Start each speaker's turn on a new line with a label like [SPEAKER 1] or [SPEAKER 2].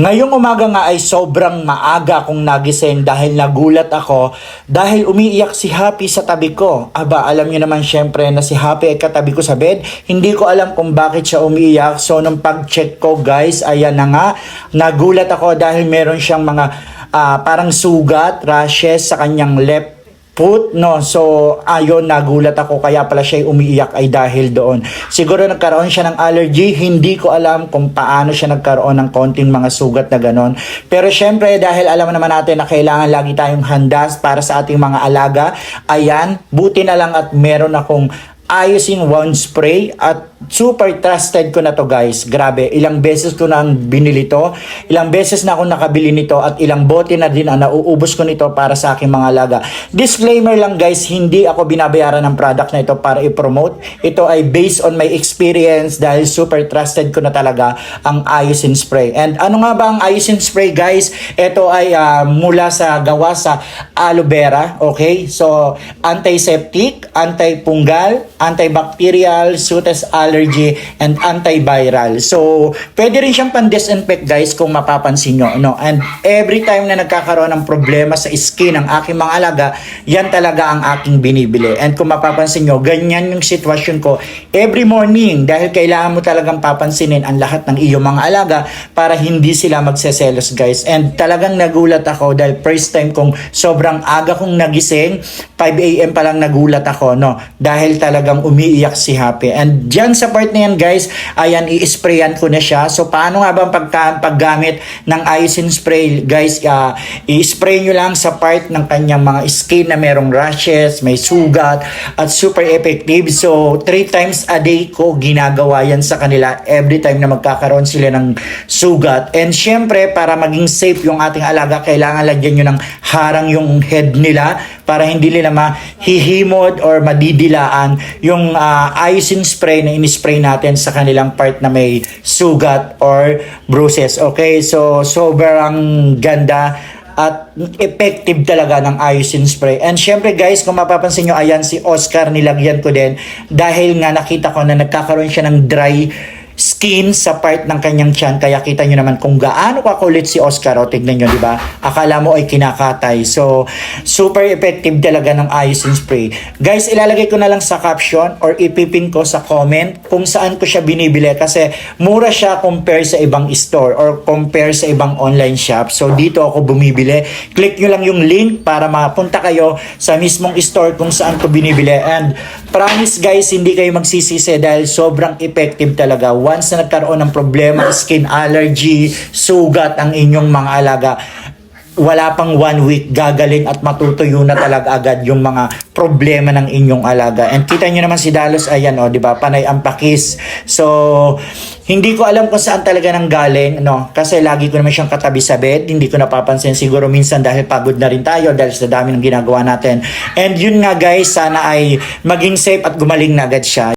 [SPEAKER 1] Ngayong umaga nga ay sobrang maaga akong nagising dahil nagulat ako dahil umiiyak si Happy sa tabi ko. Aba, alam niyo naman syempre na si Happy ay katabi ko sa bed. Hindi ko alam kung bakit siya umiiyak. So, nung pag-check ko guys, ayan na nga, nagulat ako dahil meron siyang mga ah, parang sugat, rashes sa kanyang left foot, no? So, ayon, nagulat ako kaya pala siya umiiyak ay dahil doon. Siguro nagkaroon siya ng allergy, hindi ko alam kung paano siya nagkaroon ng konting mga sugat na ganon. Pero syempre, dahil alam naman natin na kailangan lagi tayong handa para sa ating mga alaga, ayan, buti na lang at meron akong Iosine One Spray at super trusted ko na to guys. Grabe, ilang beses ko nang binili to, ilang beses na ako nakabili nito at ilang bote na din ang nauubos ko nito para sa aking mga alaga. Disclaimer lang guys, hindi ako binabayaran ng product na ito para i-promote. Ito ay based on my experience dahil super trusted ko na talaga ang Iosine Spray. And ano nga ba ang Iosine Spray guys? Ito ay ah, mula sa gawa sa aloe vera, okay? So, antiseptic, antipunggal, antibacterial, soothes allergy, and antiviral. So, pwede rin siyang pan-disinfect guys kung mapapansin nyo. No? And every time na nagkakaroon ng problema sa skin ng aking mga alaga, yan talaga ang aking binibili. And kung mapapansin nyo, ganyan yung sitwasyon ko every morning dahil kailangan mo talagang papansinin ang lahat ng iyong mga alaga para hindi sila magseselos guys. And talagang nagulat ako dahil first time kong sobrang aga kong nagising, 5 a.m. pa lang nagulat ako, no? Dahil talagang umiiyak si Happy. And dyan sa part na yan, guys, ayan, i-sprayan ko na siya. So, paano nga ba ang pagka, paggamit ng Iosine spray, guys? ah, i-spray nyo lang sa part ng kanyang mga skin na merong rashes, may sugat, at super effective. So, three times a day ko ginagawa yan sa kanila every time na magkakaroon sila ng sugat. And syempre, para maging safe yung ating alaga, kailangan lagyan nyo ng harang yung head nila para hindi nila mahihimod or madidilaan yung uh, iosine spray na in-spray natin sa kanilang part na may sugat or bruises. Okay, so sobrang ganda at effective talaga ng iosine spray. And syempre guys, kung mapapansin nyo, ayan si Oscar nilagyan ko din dahil nga nakita ko na nagkakaroon siya ng dry skin sa part ng kanyang tiyan. Kaya kita nyo naman kung gaano kakulit si Oscar. O, tignan nyo, di ba? Akala mo ay kinakatay. So, super effective talaga ng iosine spray. Guys, ilalagay ko na lang sa caption or ipipin ko sa comment kung saan ko siya binibili. Kasi mura siya compare sa ibang store or compare sa ibang online shop. So, dito ako bumibili. Click nyo lang yung link para mapunta kayo sa mismong store kung saan ko binibili. And promise guys, hindi kayo magsisisi dahil sobrang effective talaga once na nagkaroon ng problema, skin allergy, sugat ang inyong mga alaga, wala pang one week gagaling at matutuyo na talaga agad yung mga problema ng inyong alaga. And kita nyo naman si Dalos, ayan o, di ba, panay ang pakis. So, hindi ko alam kung saan talaga nang galing, no? Kasi lagi ko naman siyang katabi sa bed, hindi ko napapansin siguro minsan dahil pagod na rin tayo dahil sa dami ng ginagawa natin. And yun nga guys, sana ay maging safe at gumaling na agad siya.